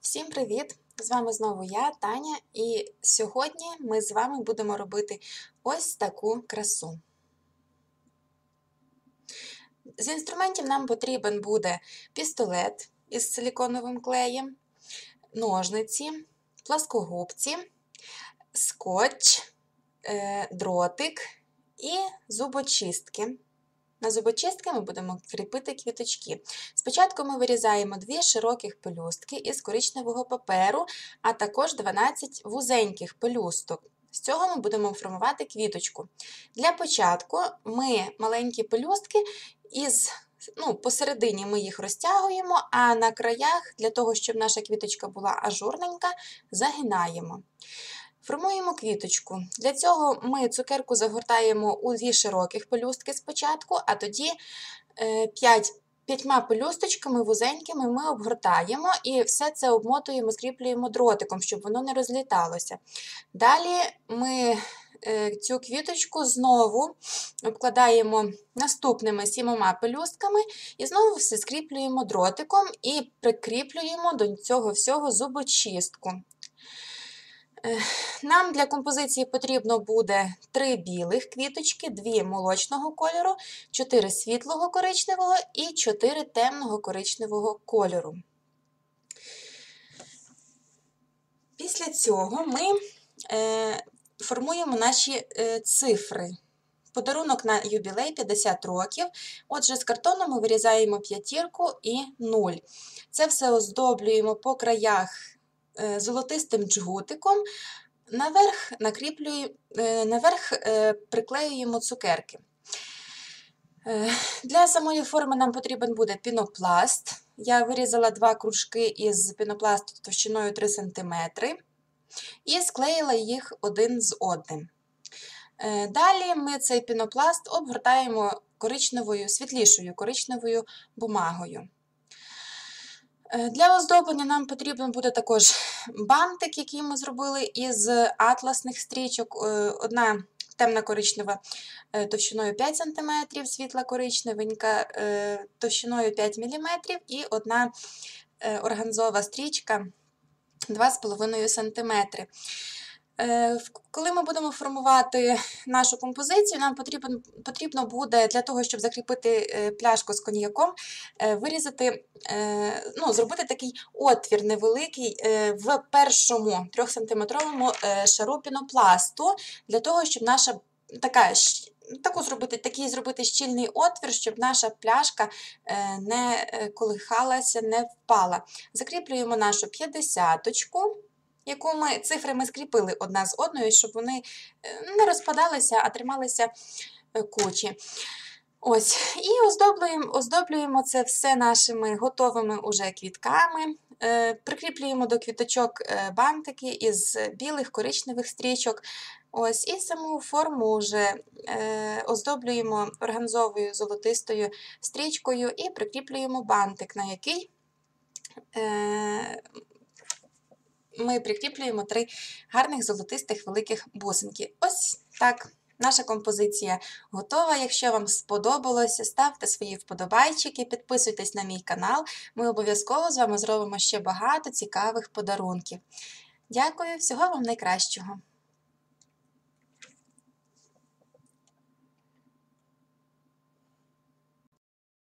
Всім привіт! З вами знову я, Таня, і сьогодні ми з вами будемо робити ось таку красу. З інструментів нам потрібен буде пістолет із силіконовим клеєм, ножниці, пласкогубці, скотч, е, дротик і зубочистки. На зубочистки ми будемо кріпити квіточки. Спочатку ми вирізаємо дві широких пелюстки із коричневого паперу, а також 12 вузеньких пелюсток. З цього ми будемо формувати квіточку. Для початку ми маленькі пелюстки із ну, посередині ми їх розтягуємо, а на краях, для того, щоб наша квіточка була ажурненька, загинаємо. Формуємо квіточку. Для цього ми цукерку загортаємо у дві широких пелюстки спочатку, а тоді 5 п'ятьма пелюсточками вузенькими ми обгортаємо і все це обмотуємо, скріплюємо дротиком, щоб воно не розліталося. Далі ми цю квіточку знову обкладаємо наступними сімома пелюстками і знову все скріплюємо дротиком і прикріплюємо до цього всього зубочистку. Нам для композиції потрібно буде 3 білих квіточки, 2 молочного кольору, 4 світлого коричневого і 4 темного коричневого кольору. Після цього ми е, формуємо наші е, цифри. Подарунок на юбілей 50 років. Отже, з картону ми вирізаємо п'ятірку і 0. Це все оздоблюємо по краях золотистим джгутиком, наверх е, наверх е, приклеюємо цукерки. Для самої форми нам потрібен буде пінопласт. Я вирізала два кружки із пінопласту товщиною 3 см і склеїла їх один з одним. Далі ми цей пінопласт обгортаємо коричневою, світлішою коричневою бумагою. Е, для оздоблення нам потрібен буде також бантик, який ми зробили із атласних стрічок. Е, одна темна коричнева е, товщиною 5 см, світла коричневенька товщиною 5 мм, і одна органзова стрічка 2,5 см. Е, коли ми будемо формувати нашу композицію, нам потрібно потрібно буде для того, щоб закріпити е, пляшку з коньяком, е, вирізати, ну, зробити такий отвір невеликий в першому 3-сантиметровому шару пінопласту, для того, щоб наша така. Таку зробити, Такий зробити щільний отвір, щоб наша пляшка не колихалася, не впала. Закріплюємо нашу п'ятдесяточку яку ми цифрами скріпили одна з одною, щоб вони е, не розпадалися, а трималися е, кучі. Ось, І оздоблюємо оздоблюємо це все нашими готовими уже квітками. Е, Прикріплюємо до квіточок бантики із білих коричневих стрічок. Ось, І саму форму вже е, оздоблюємо органзовою золотистою стрічкою і прикріплюємо бантик, на який е, ми прикріплюємо три гарних золотистих великих бусинки. Ось так. Наша композиція готова. Якщо вам сподобалося, ставте свої вподобайчики, підписуйтесь на мій канал. Ми обов'язково з вами зробимо ще багато цікавих подарунків. Дякую, всього вам найкращого!